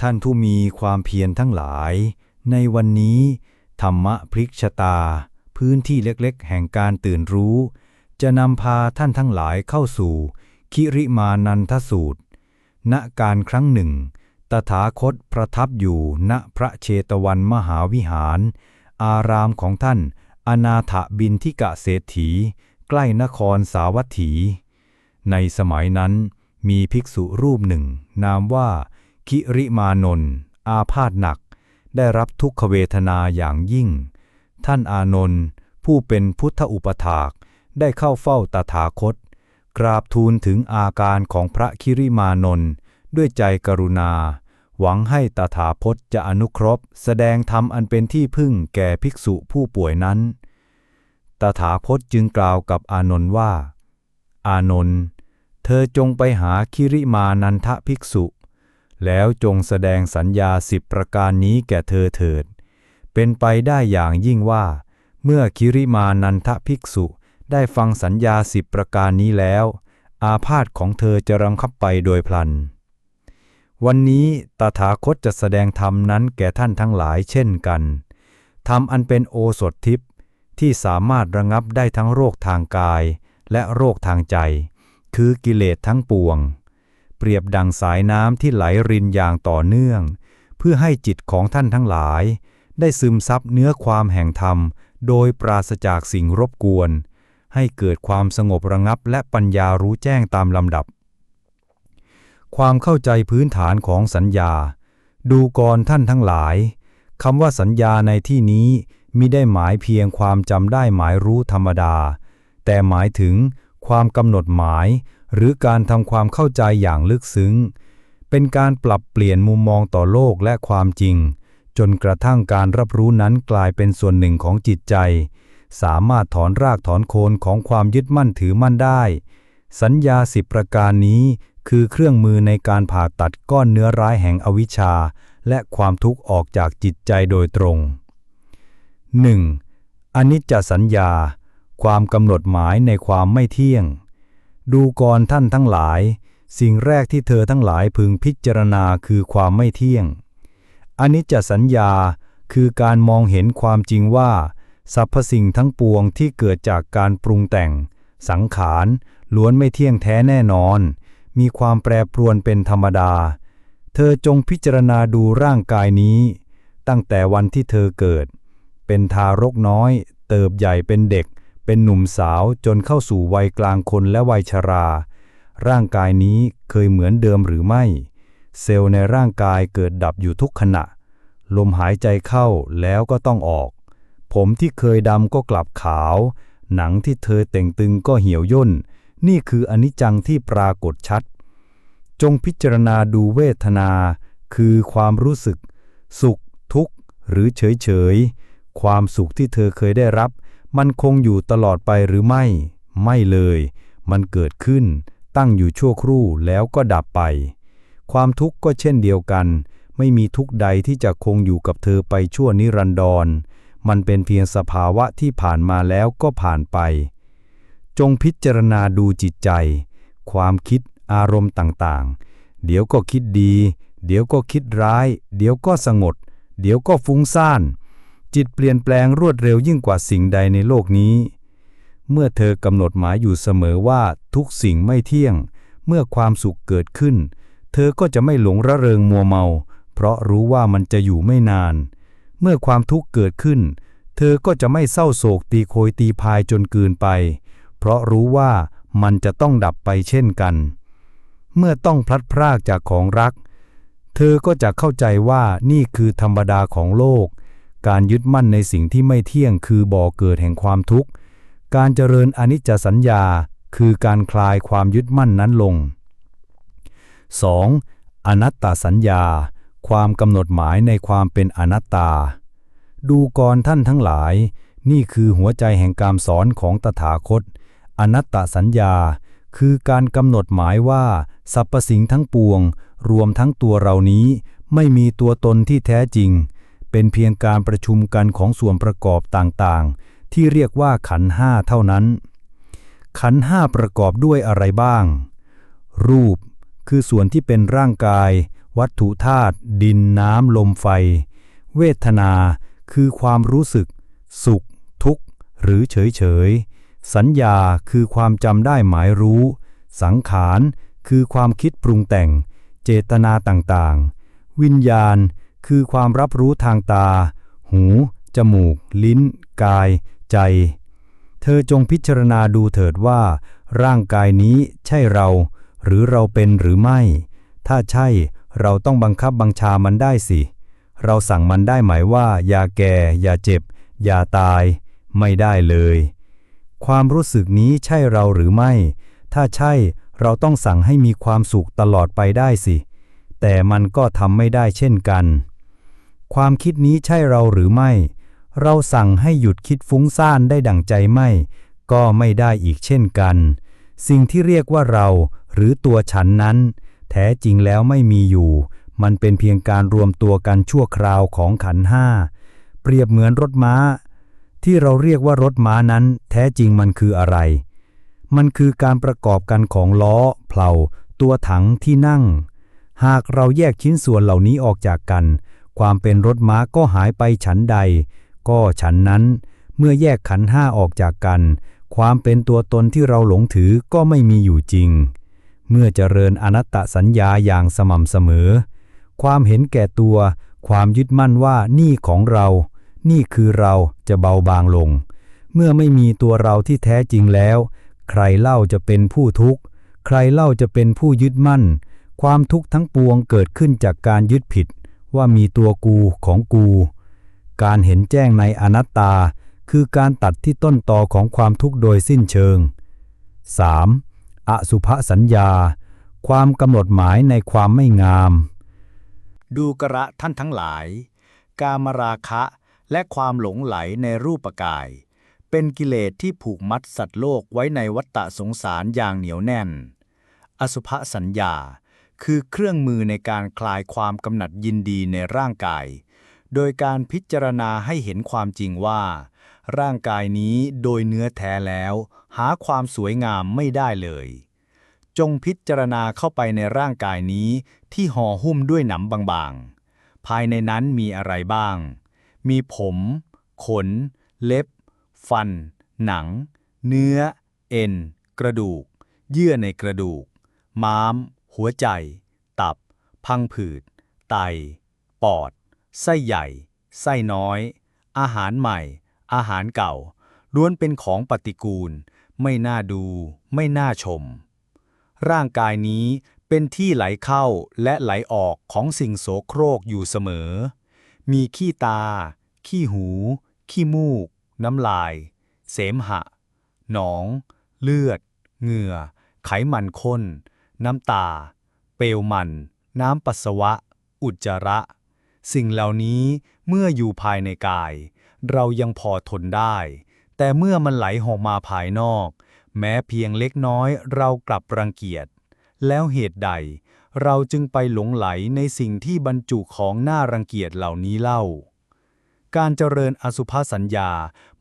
ท่านผู้มีความเพียรทั้งหลาย ในวันนี้ ธรรมะพลิกชะตา พื้นที่เล็กๆ แห่งการตื่นรู้ จะนำพาท่านทั้งหลายเข้าสู่ คิริมานันทสูตร ณการครั้งหนึ่ง ตถาคตประทับอยู่ณพระเชตวันมหาวิหาร อารามของท่าน อนาถบินทิกะเศรษฐี ใกล้นครสาวัตถี ในสมัยนั้นมีภิกษุรูปหนึ่ง นามว่า คิริมานนท์อาพาธหนัก ได้รับทุกขเวทนาอย่างยิ่ง ท่านอานนท์ผู้เป็นพุทธอุปถาก ได้เข้าเฝ้าตถาคต กราบทูลถึงอาการของพระคิริมานนท์ด้วยใจกรุณา หวังให้ตถาคตจะอนุเคราะห์แสดงธรรมอันเป็นที่พึ่งแก่ภิกษุผู้ป่วยนั้น ตถาคตจึงกล่าวกับอานนท์ว่า อานนท์เธอจงไปหาคิริมานันทภิกษุ แล้วจงแสดงสัญญาสิบประการนี้แก่เธอเถิด เป็นไปได้อย่างยิ่งว่า เมื่อคิริมานันทภิกษุได้ฟังสัญญาสิบประการนี้แล้ว อาพาธของเธอจะรังคับไปโดยพลัน วันนี้ตถาคตจะแสดงธรรมนั้นแก่ท่านทั้งหลายเช่นกันธรรมอันเป็นโอสถทิพย์ที่สามารถระงับได้ทั้งโรคทางกายและโรคทางใจ คือกิเลสทั้งปวง เปรียบดังสายน้ำที่ไหลรินอย่างต่อเนื่อง เพื่อให้จิตของท่านทั้งหลาย ได้ซึมซับเนื้อความแห่งธรรม โดยปราศจากสิ่งรบกวน ให้เกิดความสงบระงับและปัญญารู้แจ้งตามลำดับ ความเข้าใจพื้นฐานของสัญญา ดูกรท่านทั้งหลายคำว่าสัญญาในที่นี้มิได้หมายเพียงความจำได้หมายรู้ธรรมดา แต่หมายถึงความกำหนดหมาย หรือการทำความเข้าใจอย่างลึกซึ้ง เป็นการปรับเปลี่ยนมุมมองต่อโลกและความจริง จนกระทั่งการรับรู้นั้นกลายเป็นส่วนหนึ่งของจิตใจ สามารถถอนรากถอนโคนของความยึดมั่นถือมั่นได้ สัญญาสิบประการนี้คือเครื่องมือในการผ่าตัดก้อนเนื้อร้ายแห่งอวิชชา และความทุกข์ออกจากจิตใจโดยตรง 1. อนิจจสัญญา ความกำหนดหมายในความไม่เที่ยง ดูกรท่านทั้งหลาย สิ่งแรกที่เธอทั้งหลายพึงพิจารณาคือความไม่เที่ยงอนิจจสัญญาคือการมองเห็นความจริงว่าสรรพสิ่งทั้งปวงที่เกิดจากการปรุงแต่ง สังขารล้วนไม่เที่ยงแท้แน่นอน มีความแปรปรวนเป็นธรรมดา เธอจงพิจารณาดูร่างกายนี้ ตั้งแต่วันที่เธอเกิด เป็นทารกน้อย เติบใหญ่เป็นเด็ก เป็นหนุ่มสาวจนเข้าสู่วัยกลางคนและวัยชรา ร่างกายนี้เคยเหมือนเดิมหรือไม่ เซลล์ในร่างกายเกิดดับอยู่ทุกขณะ ลมหายใจเข้าแล้วก็ต้องออก ผมที่เคยดำก็กลับขาว หนังที่เธอแต่งตึงก็เหี่ยวย่น นี่คืออนิจจังที่ปรากฏชัด จงพิจารณาดูเวทนา คือความรู้สึก สุข ทุกข์ หรือเฉยเฉยความสุขที่เธอเคยได้รับ มันคงอยู่ตลอดไปหรือไม่ ไม่เลย มันเกิดขึ้น ตั้งอยู่ชั่วครู่แล้วก็ดับไป ความทุกข์ก็เช่นเดียวกัน ไม่มีทุกข์ใดที่จะคงอยู่กับเธอไปชั่วนิรันดร มันเป็นเพียงสภาวะที่ผ่านมาแล้วก็ผ่านไป จงพิจารณาดูจิตใจ ความคิดอารมณ์ต่างๆ เดี๋ยวก็คิดดี เดี๋ยวก็คิดร้าย เดี๋ยวก็สงบเดี๋ยวก็ฟุ้งซ่าน จิตเปลี่ยนแปลงรวดเร็วยิ่งกว่าสิ่งใดในโลกนี้ เมื่อเธอกำหนดหมายอยู่เสมอว่าทุกสิ่งไม่เที่ยง เมื่อความสุขเกิดขึ้น เธอก็จะไม่หลงระเริงมัวเมา เพราะรู้ว่ามันจะอยู่ไม่นาน เมื่อความทุกข์เกิดขึ้น เธอก็จะไม่เศร้าโศกตีโคยตีพายจนเกินไป เพราะรู้ว่ามันจะต้องดับไปเช่นกัน เมื่อต้องพลัดพรากจากของรัก เธอก็จะเข้าใจว่านี่คือธรรมดาของโลก การยึดมั่นในสิ่งที่ไม่เที่ยงคือบ่อเกิดแห่งความทุกข์ การเจริญอนิจจสัญญา คือการคลายความยึดมั่นนั้นลง 2. อนัตตาสัญญา ความกำหนดหมายในความเป็นอนัตตา ดูกรท่านทั้งหลาย นี่คือหัวใจแห่งการสอนของตถาคต อนัตตสัญญา คือการกำหนดหมายว่าสรรพสิ่งทั้งปวง รวมทั้งตัวเรานี้ ไม่มีตัวตนที่แท้จริง เป็นเพียงการประชุมกันของส่วนประกอบต่างๆ ที่เรียกว่าขันห้าเท่านั้น ขันห้าประกอบด้วยอะไรบ้าง รูปคือส่วนที่เป็นร่างกาย วัตถุธาตุดินน้ำลมไฟ เวทนาคือความรู้สึก สุข ทุกข์ หรือเฉยเฉยๆสัญญาคือความจำได้หมายรู้ สังขาร คือความคิดปรุงแต่ง เจตนาต่างๆ วิญญาณ คือความรับรู้ทางตา หู จมูก ลิ้น กาย ใจ เธอจงพิจารณาดูเถิดว่า ร่างกายนี้ใช่เรา หรือเราเป็นหรือไม่ ถ้าใช่เราต้องบังคับบังชามันได้สิ เราสั่งมันได้หมายว่า อย่าแก่ อย่าเจ็บ อย่าตาย ไม่ได้เลย ความรู้สึกนี้ใช่เราหรือไม่ ถ้าใช่เราต้องสั่งให้มีความสุขตลอดไปได้สิ แต่มันก็ทำไม่ได้เช่นกัน ความคิดนี้ใช่เราหรือไม่ เราสั่งให้หยุดคิดฟุ้งซ่านได้ดั่งใจไม่ ก็ไม่ได้อีกเช่นกัน สิ่งที่เรียกว่าเรา หรือตัวฉันนั้น แท้จริงแล้วไม่มีอยู่ มันเป็นเพียงการรวมตัวกันชั่วคราวของขันห้า เปรียบเหมือนรถม้า ที่เราเรียกว่ารถม้านั้น แท้จริงมันคืออะไร มันคือการประกอบกันของล้อ เพลาตัวถังที่นั่ง หากเราแยกชิ้นส่วนเหล่านี้ออกจากกัน ความเป็นรถม้าก็หายไปฉันใด ก็ฉันนั้น เมื่อแยกขันห้าออกจากกัน ความเป็นตัวตนที่เราหลงถือก็ไม่มีอยู่จริง เมื่อเจริญอนัตตสัญญาอย่างสม่ำเสมอ ความเห็นแก่ตัว ความยึดมั่นว่านี่ของเรา นี่คือเราจะเบาบางลง เมื่อไม่มีตัวเราที่แท้จริงแล้ว ใครเล่าจะเป็นผู้ทุกข์ ใครเล่าจะเป็นผู้ยึดมั่น ความทุกข์ทั้งปวงเกิดขึ้นจากการยึดผิด ว่ามีตัวกูของกู การเห็นแจ้งในอนัตตาคือการตัดที่ต้นตอของความทุกข์โดยสิ้นเชิง 3. อสุภสัญญา ความกำหนดหมายในความไม่งาม ดูกระท่านทั้งหลาย กามราคะและความหลงไหลในรูปกาย เป็นกิเลสที่ผูกมัดสัตว์โลกไว้ในวัฏฏะสงสารอย่างเหนียวแน่น อสุภสัญญา คือเครื่องมือในการคลายความกำหนัดยินดีในร่างกาย โดยการพิจารณาให้เห็นความจริงว่า ร่างกายนี้โดยเนื้อแท้แล้ว หาความสวยงามไม่ได้เลย จงพิจารณาเข้าไปในร่างกายนี้ที่ห่อหุ้มด้วยหนังบางๆ ภายในนั้นมีอะไรบ้าง มีผม ขน เล็บ ฟัน หนัง เนื้อ เอ็น กระดูก เยื่อในกระดูก ม้าม หัวใจ ตับ พังผืด ไต ปอด ไส้ใหญ่ ไส้น้อย อาหารใหม่ อาหารเก่า ล้วนเป็นของปฏิกูล ไม่น่าดู ไม่น่าชม ร่างกายนี้เป็นที่ไหลเข้าและไหลออกของสิ่งโสโครกอยู่เสมอ มีขี้ตา ขี้หู ขี้มูก น้ำลาย เสมหะ หนอง เลือด เหงื่อ ไขมันข้น น้ำตา เปลวมัน น้ำปัสสาวะ อุจจาระ สิ่งเหล่านี้เมื่ออยู่ภายในกาย เรายังพอทนได้ แต่เมื่อมันไหลออกมาภายนอก แม้เพียงเล็กน้อยเรากลับรังเกียจ แล้วเหตุใด เราจึงไปหลงไหลในสิ่งที่บรรจุของน่ารังเกียจเหล่านี้เล่าการเจริญอสุภสัญญา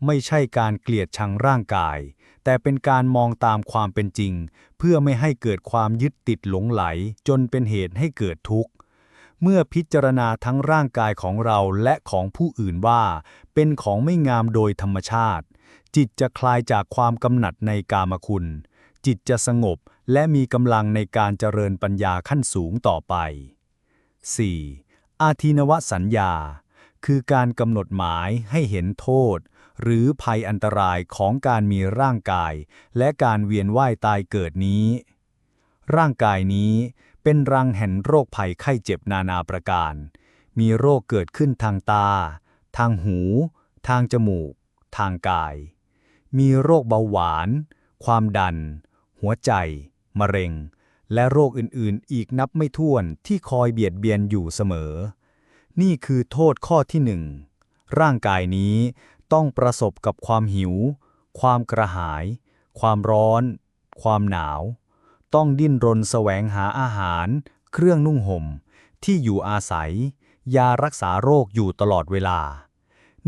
ไม่ใช่การเกลียดชังร่างกาย แต่เป็นการมองตามความเป็นจริง เพื่อไม่ให้เกิดความยึดติดหลงไหล จนเป็นเหตุให้เกิดทุกข์ เมื่อพิจารณาทั้งร่างกายของเราและของผู้อื่นว่า เป็นของไม่งามโดยธรรมชาติ จิตจะคลายจากความกำหนัดในกามคุณ จิตจะสงบและมีกำลังในการเจริญปัญญาขั้นสูงต่อไป 4. อาทินวสัญญา คือการกำหนดหมายให้เห็นโทษ หรือภัยอันตรายของการมีร่างกาย และการเวียนว่ายตายเกิดนี้ ร่างกายนี้เป็นรังแห่งโรคภัยไข้เจ็บนานาประการ มีโรคเกิดขึ้นทางตา ทางหู ทางจมูก ทางกาย มีโรคเบาหวาน ความดัน หัวใจ มะเร็ง และโรคอื่นๆ อีกนับไม่ถ้วนที่คอยเบียดเบียนอยู่เสมอ นี่คือโทษข้อที่หนึ่งร่างกายนี้ ต้องประสบกับความหิว ความกระหาย ความร้อน ความหนาว ต้องดิ้นรนแสวงหาอาหาร เครื่องนุ่งห่ม ที่อยู่อาศัย ยารักษาโรคอยู่ตลอดเวลา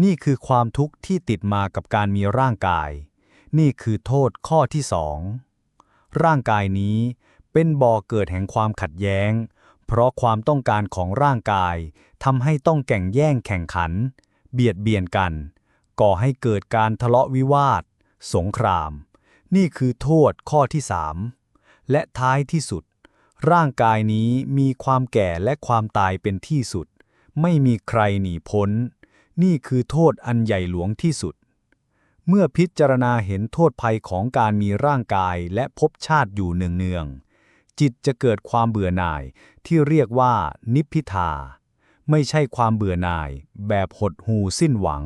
นี่คือความทุกข์ที่ติดมากับการมีร่างกาย นี่คือโทษข้อที่สองร่างกายนี้เป็นบ่อเกิดแห่งความขัดแย้ง เพราะความต้องการของร่างกายทำให้ต้องแข่งแย่งแข่งขัน เบียดเบียนกัน ก่อให้เกิดการทะเลาะวิวาท สงคราม นี่คือโทษข้อที่สามและท้ายที่สุด ร่างกายนี้มีความแก่และความตายเป็นที่สุด ไม่มีใครหนีพ้น นี่คือโทษอันใหญ่หลวงที่สุด เมื่อพิจารณาเห็นโทษภัยของการมีร่างกายและภพชาติอยู่เนืองๆจิตจะเกิดความเบื่อหน่ายที่เรียกว่านิพพิทาไม่ใช่ความเบื่อหน่ายแบบหดหูสิ้นหวัง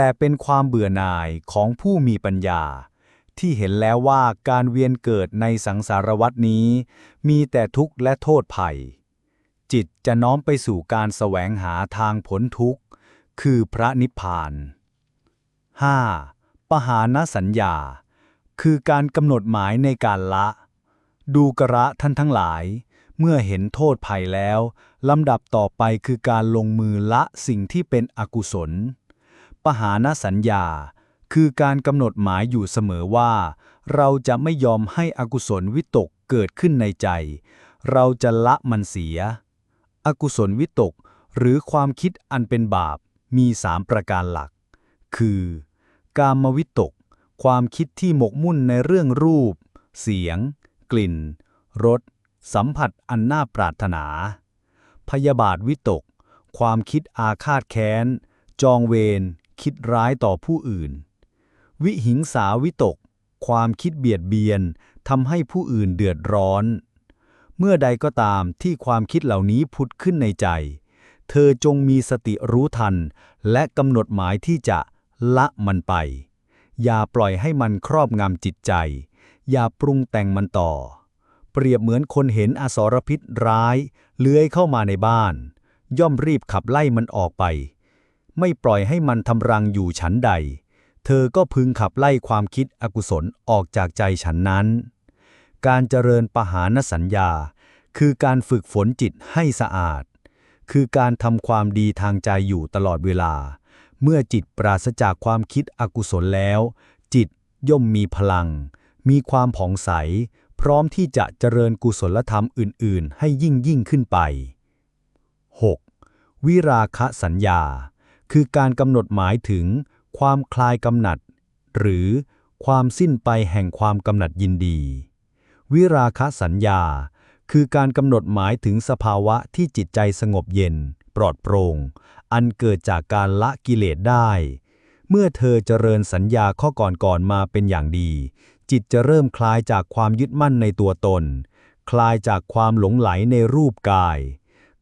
แต่เป็นความเบื่อหน่ายของผู้มีปัญญา ที่เห็นแล้วว่าการเวียนเกิดในสังสารวัฏนี้ มีแต่ทุกข์และโทษภัย จิตจะน้อมไปสู่การแสวงหาทางพ้นทุกข์ คือพระนิพพาน 5. ปหานสัญญา คือการกำหนดหมายในการละ ดูกระท่านทั้งหลาย เมื่อเห็นโทษภัยแล้วลำดับต่อไปคือการลงมือละสิ่งที่เป็นอกุศล หานสัญญา คือการกำหนดหมายอยู่เสมอว่า เราจะไม่ยอมให้อกุศลวิตกเกิดขึ้นในใจ เราจะละมันเสีย อกุศลวิตก หรือความคิดอันเป็นบาปมีสามประการหลัก คือ กามวิตก ความคิดที่หมกมุ่นในเรื่องรูป เสียง กลิ่นรสสัมผัสอันน่าปรารถนา พยาบาทวิตก ความคิดอาฆาตแค้น จองเวร คิดร้ายต่อผู้อื่น วิหิงสาวิตก ความคิดเบียดเบียนทำให้ผู้อื่นเดือดร้อน เมื่อใดก็ตามที่ความคิดเหล่านี้พุดขึ้นในใจ เธอจงมีสติรู้ทัน และกำหนดหมายที่จะละมันไป อย่าปล่อยให้มันครอบงำจิตใจ อย่าปรุงแต่งมันต่อ เปรียบเหมือนคนเห็นอสรพิษร้าย เลื้อยเข้ามาในบ้าน ย่อมรีบขับไล่มันออกไป ไม่ปล่อยให้มันทำรังอยู่ฉันใด เธอก็พึงขับไล่ความคิดอกุศลออกจากใจฉันนั้น การเจริญปหานสัญญา คือการฝึกฝนจิตให้สะอาด คือการทำความดีทางใจอยู่ตลอดเวลา เมื่อจิตปราศจากความคิดอกุศลแล้ว จิตย่อมมีพลัง มีความผ่องใส พร้อมที่จะเจริญกุศลธรรมอื่น ๆ ให้ยิ่งยิ่งขึ้นไป 6. วิราคะสัญญา คือการกำหนดหมายถึง ความคลายกำหนัด หรือความสิ้นไปแห่งความกำหนัดยินดี วิราคะสัญญา คือการกำหนดหมายถึงสภาวะที่จิตใจสงบเย็น ปลอดโปร่ง อันเกิดจากการละกิเลสได้ เมื่อเธอเจริญสัญญาข้อก่อนๆมาเป็นอย่างดี จิตจะเริ่มคลายจากความยึดมั่นในตัวตน คลายจากความหลงไหลในรูปกาย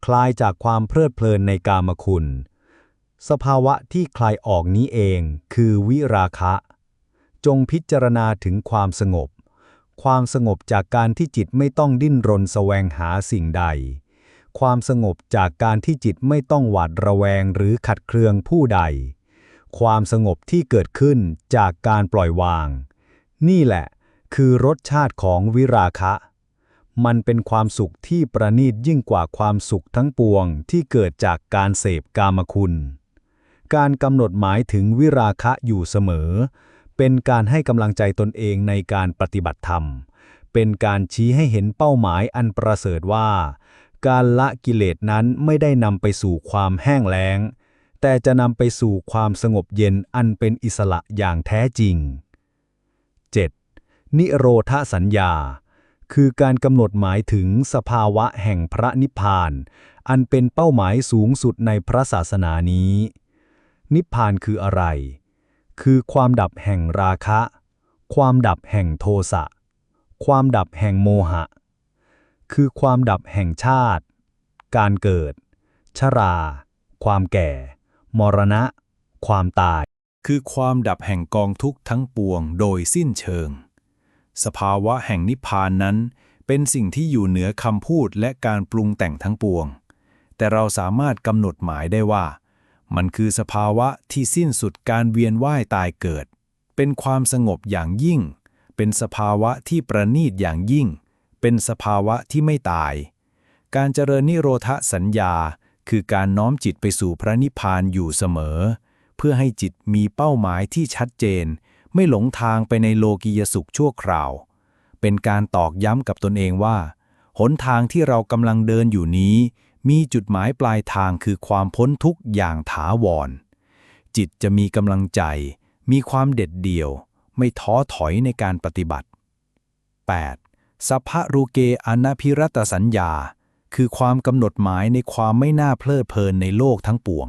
คลายจากความเพลิดเพลินในกามคุณ สภาวะที่คลายออกนี้เองคือวิราคะ จงพิจารณาถึงความสงบ ความสงบจากการที่จิตไม่ต้องดิ้นรนแสวงหาสิ่งใด ความสงบจากการที่จิตไม่ต้องหวาดระแวงหรือขัดเคืองผู้ใด ความสงบที่เกิดขึ้นจากการปล่อยวาง นี่แหละ คือรสชาติของวิราคะ มันเป็นความสุขที่ประณีตยิ่งกว่าความสุขทั้งปวงที่เกิดจากการเสพกามคุณ การกำหนดหมายถึงวิราคะอยู่เสมอ เป็นการให้กำลังใจตนเองในการปฏิบัติธรรม เป็นการชี้ให้เห็นเป้าหมายอันประเสริฐว่า การละกิเลสนั้นไม่ได้นำไปสู่ความแห้งแล้ง แต่จะนำไปสู่ความสงบเย็นอันเป็นอิสระอย่างแท้จริง 7. นิโรธสัญญา คือการกำหนดหมายถึงสภาวะแห่งพระนิพพาน อันเป็นเป้าหมายสูงสุดในพระศาสนานี้ นิพพานคืออะไร คือความดับแห่งราคะ ความดับแห่งโทสะ ความดับแห่งโมหะ คือความดับแห่งชาติ การเกิด ชรา ความแก่ มรณะ ความตาย คือความดับแห่งกองทุกข์ทั้งปวงโดยสิ้นเชิง สภาวะแห่งนิพพานนั้นเป็นสิ่งที่อยู่เหนือคำพูดและการปรุงแต่งทั้งปวง แต่เราสามารถกำหนดหมายได้ว่า มันคือสภาวะที่สิ้นสุดการเวียนว่ายตายเกิด เป็นความสงบอย่างยิ่ง เป็นสภาวะที่ประณีตอย่างยิ่ง เป็นสภาวะที่ไม่ตาย การเจริญนิโรธสัญญา คือการน้อมจิตไปสู่พระนิพพานอยู่เสมอ เพื่อให้จิตมีเป้าหมายที่ชัดเจน ไม่หลงทางไปในโลกียสุขชั่วคราว เป็นการตอกย้ำกับตนเองว่า หนทางที่เรากำลังเดินอยู่นี้ มีจุดหมายปลายทางคือความพ้นทุกข์อย่างถาวร จิตจะมีกำลังใจ มีความเด็ดเดี่ยว ไม่ท้อถอยในการปฏิบัติ 8. สัพพะรูเกอนาพิรัตสัญญา คือความกำหนดหมายในความไม่น่าเพลิดเพลินในโลกทั้งปวง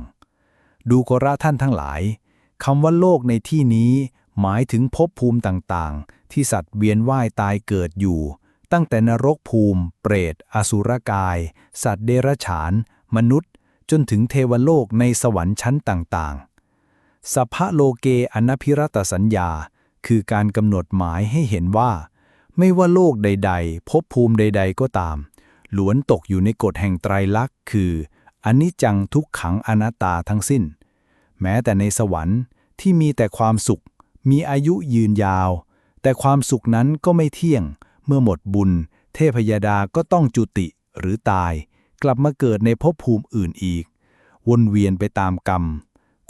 ดูกระท่านทั้งหลายคำว่าโลกในที่นี้ หมายถึงภพภูมิต่างๆ ที่สัตว์เวียนว่ายตายเกิดอยู่ ตั้งแต่นรกภูมิ เปรต อสุรกาย สัตว์เดรัจฉาน มนุษย์ จนถึงเทวโลกในสวรรค์ชั้นต่างๆสัพพะโลเกอนาพิรัตสัญญา คือการกำหนดหมายให้เห็นว่า ไม่ว่าโลกใด ๆ ภพภูมิใด ๆ ก็ตามล้วนตกอยู่ในกฎแห่งไตรลักษณ์คืออนิจจังทุกขังอนัตตาทั้งสิ้น แม้แต่ในสวรรค์ที่มีแต่ความสุข มีอายุยืนยาว แต่ความสุขนั้นก็ไม่เที่ยง เมื่อหมดบุญ เทพยดาก็ต้องจุติหรือตาย กลับมาเกิดในภพภูมิอื่นอีก วนเวียนไปตามกรรม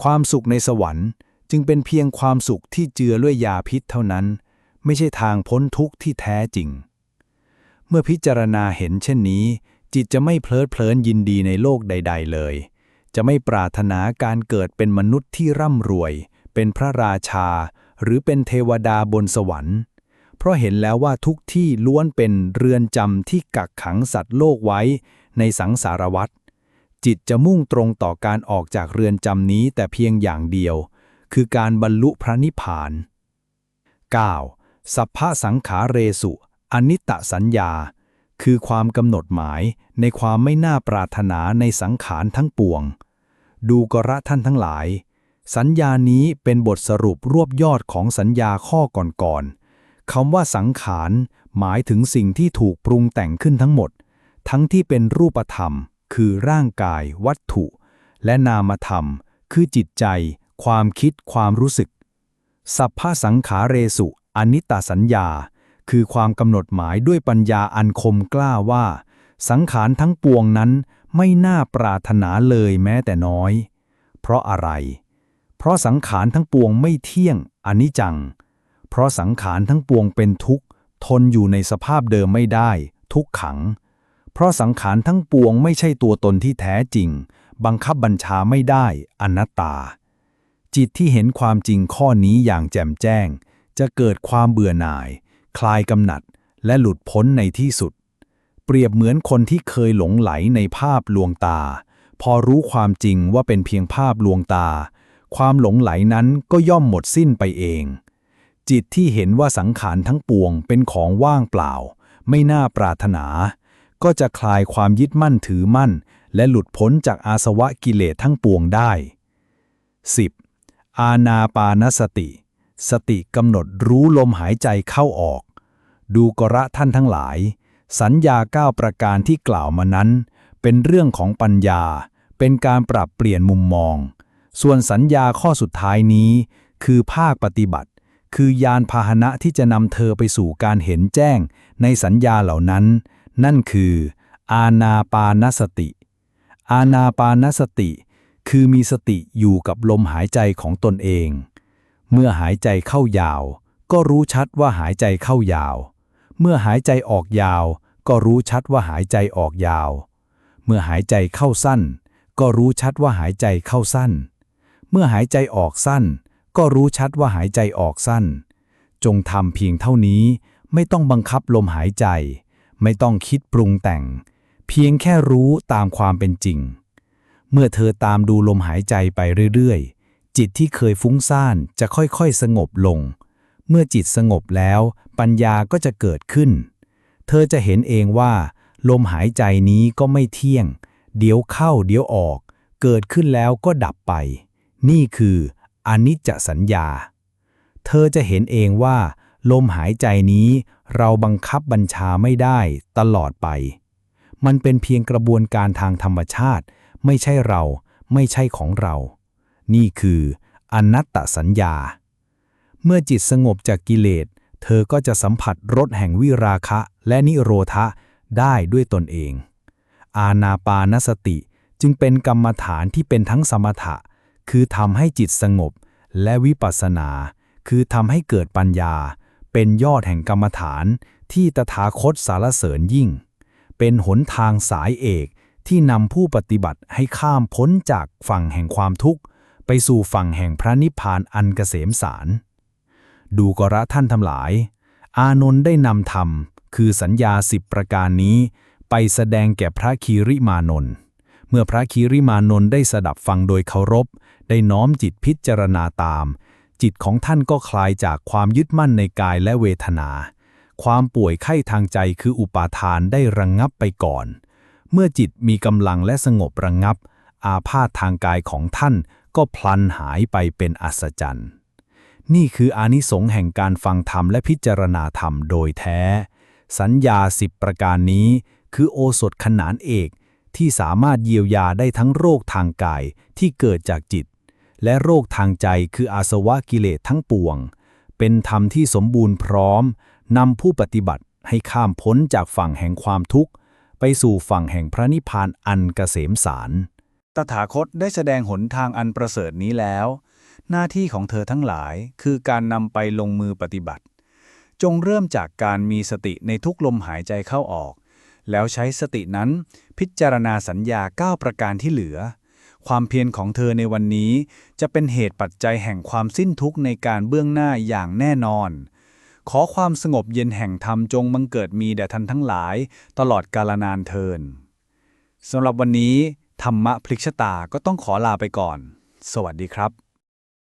ความสุขในสวรรค์จึงเป็นเพียงความสุขที่เจือด้วยยาพิษเท่านั้น ไม่ใช่ทางพ้นทุกข์ที่แท้จริง เมื่อพิจารณาเห็นเช่นนี้ จิตจะไม่เพลิดเพลินยินดีในโลกใด ๆ เลย จะไม่ปรารถนาการเกิดเป็นมนุษย์ที่ร่ำรวย เป็นพระราชา หรือเป็นเทวดาบนสวรรค์ เพราะเห็นแล้วว่าทุกที่ล้วนเป็นเรือนจำที่กักขังสัตว์โลกไว้ในสังสารวัฏจิตจะมุ่งตรงต่อการออกจากเรือนจำนี้แต่เพียงอย่างเดียว คือการบรรลุพระนิพพาน 9. สัพพะสังขาเรสุอนิตตสัญญา คือความกำหนดหมายในความไม่น่าปรารถนาในสังขารทั้งปวง ดูกระท่านทั้งหลาย สัญญานี้เป็นบทสรุปรวบยอดของสัญญาข้อก่อน คำว่าสังขาร หมายถึงสิ่งที่ถูกปรุงแต่งขึ้นทั้งหมด ทั้งที่เป็นรูปธรรม คือร่างกาย วัตถุ และนามธรรม คือจิตใจ ความคิดความรู้สึก สัพพะสังขาเรสุอนิตตสัญญา คือความกำหนดหมายด้วยปัญญาอันคมกล้าว่า สังขารทั้งปวงนั้นไม่น่าปรารถนาเลยแม้แต่น้อย เพราะอะไร เพราะสังขารทั้งปวงไม่เที่ยงอนิจจัง เพราะสังขารทั้งปวงเป็นทุกข์ ทนอยู่ในสภาพเดิมไม่ได้ ทุกขัง เพราะสังขารทั้งปวงไม่ใช่ตัวตนที่แท้จริง บังคับบัญชาไม่ได้อนัตตา จิตที่เห็นความจริงข้อนี้อย่างแจ่มแจ้ง จะเกิดความเบื่อหน่าย คลายกำหนัด และหลุดพ้นในที่สุด เปรียบเหมือนคนที่เคยหลงไหลในภาพลวงตา พอรู้ความจริงว่าเป็นเพียงภาพลวงตา ความหลงไหลนั้นก็ย่อมหมดสิ้นไปเอง จิตที่เห็นว่าสังขารทั้งปวงเป็นของว่างเปล่า ไม่น่าปรารถนา ก็จะคลายความยึดมั่นถือมั่น และหลุดพ้นจากอาสวะกิเลสทั้งปวงได้ 10. อาณาปานสติ สติกำหนดรู้ลมหายใจเข้าออก ดูกระท่านทั้งหลาย สัญญาเก้าประการที่กล่าวมานั้น เป็นเรื่องของปัญญา เป็นการปรับเปลี่ยนมุมมอง ส่วนสัญญาข้อสุดท้ายนี้ คือภาคปฏิบัติ คือยานพาหนะที่จะนำเธอไปสู่การเห็นแจ้งในสัญญาเหล่านั้น นั่นคือ อาณาปานสติ อาณาปานสติ คือมีสติอยู่กับลมหายใจของตนเอง เมื่อหายใจเข้ายาว ก็รู้ชัดว่าหายใจเข้ายาว เมื่อหายใจออกยาว ก็รู้ชัดว่าหายใจออกยาว เมื่อหายใจเข้าสั้น ก็รู้ชัดว่าหายใจเข้าสั้น เมื่อหายใจออกสั้น ก็รู้ชัดว่าหายใจออกสั้น จงทำเพียงเท่านี้ ไม่ต้องบังคับลมหายใจ ไม่ต้องคิดปรุงแต่ง เพียงแค่รู้ตามความเป็นจริง เมื่อเธอตามดูลมหายใจไปเรื่อยๆ จิตที่เคยฟุ้งซ่านจะค่อยๆสงบลง เมื่อจิตสงบแล้ว ปัญญาก็จะเกิดขึ้น เธอจะเห็นเองว่า ลมหายใจนี้ก็ไม่เที่ยง เดี๋ยวเข้าเดี๋ยวออก เกิดขึ้นแล้วก็ดับไป นี่คือ อนิจจสัญญา เธอจะเห็นเองว่า ลมหายใจนี้เราบังคับบัญชาไม่ได้ตลอดไป มันเป็นเพียงกระบวนการทางธรรมชาติ ไม่ใช่เราไม่ใช่ของเรา นี่คืออนัตตสัญญา เมื่อจิตสงบจากกิเลส เธอก็จะสัมผัสรสแห่งวิราคะและนิโรธะได้ด้วยตนเอง อาณาปานสติจึงเป็นกรรมฐานที่เป็นทั้งสมถะ คือทำให้จิตสงบ และวิปัสสนา คือทำให้เกิดปัญญา เป็นยอดแห่งกรรมฐานที่ตถาคตสารเสริญยิ่ง เป็นหนทางสายเอกที่นำผู้ปฏิบัติให้ข้ามพ้นจากฝั่งแห่งความทุกข์ ไปสู่ฝั่งแห่งพระนิพพานอันเกษมสาร ดูกระท่านทั้งหลาย อานนท์ได้นำธรรม คือสัญญาสิบประการนี้ ไปแสดงแก่พระคีริมานนท์ เมื่อพระคีริมานนท์ได้สดับฟังโดยเคารพ ได้น้อมจิตพิจารณาตาม จิตของท่านก็คลายจากความยึดมั่นในกายและเวทนา ความป่วยไข้ทางใจคืออุปาทานได้ระงงับไปก่อน เมื่อจิตมีกำลังและสงบระงงับ อาพาธทางกายของท่านก็พลันหายไปเป็นอัศจรรย์ นี่คืออานิสงส์แห่งการฟังธรรมและพิจารณาธรรมโดยแท้ สัญญาสิบประการนี้คือโอสถขนานเอก ที่สามารถเยียวยาได้ทั้งโรคทางกายที่เกิดจากจิต และโรคทางใจคืออาสวะกิเลสทั้งปวง เป็นธรรมที่สมบูรณ์พร้อมนำผู้ปฏิบัติให้ข้ามพ้นจากฝั่งแห่งความทุกข์ ไปสู่ฝั่งแห่งพระนิพพานอันเกษมสาร ตถาคตได้แสดงหนทางอันประเสริฐนี้แล้ว หน้าที่ของเธอทั้งหลายคือการนำไปลงมือปฏิบัติ จงเริ่มจากการมีสติในทุกลมหายใจเข้าออก แล้วใช้สตินั้นพิจารณาสัญญา 9 ประการที่เหลือ ความเพียรของเธอในวันนี้ จะเป็นเหตุปัจจัยแห่งความสิ้นทุกข์ในการเบื้องหน้าอย่างแน่นอน ขอความสงบเย็นแห่งธรรมจงบังเกิดมีแด่ท่านทั้งหลาย ตลอดกาลนานเทินสำหรับวันนี้ ธรรมะพลิกชะตาก็ต้องขอลาไปก่อน สวัสดีครับ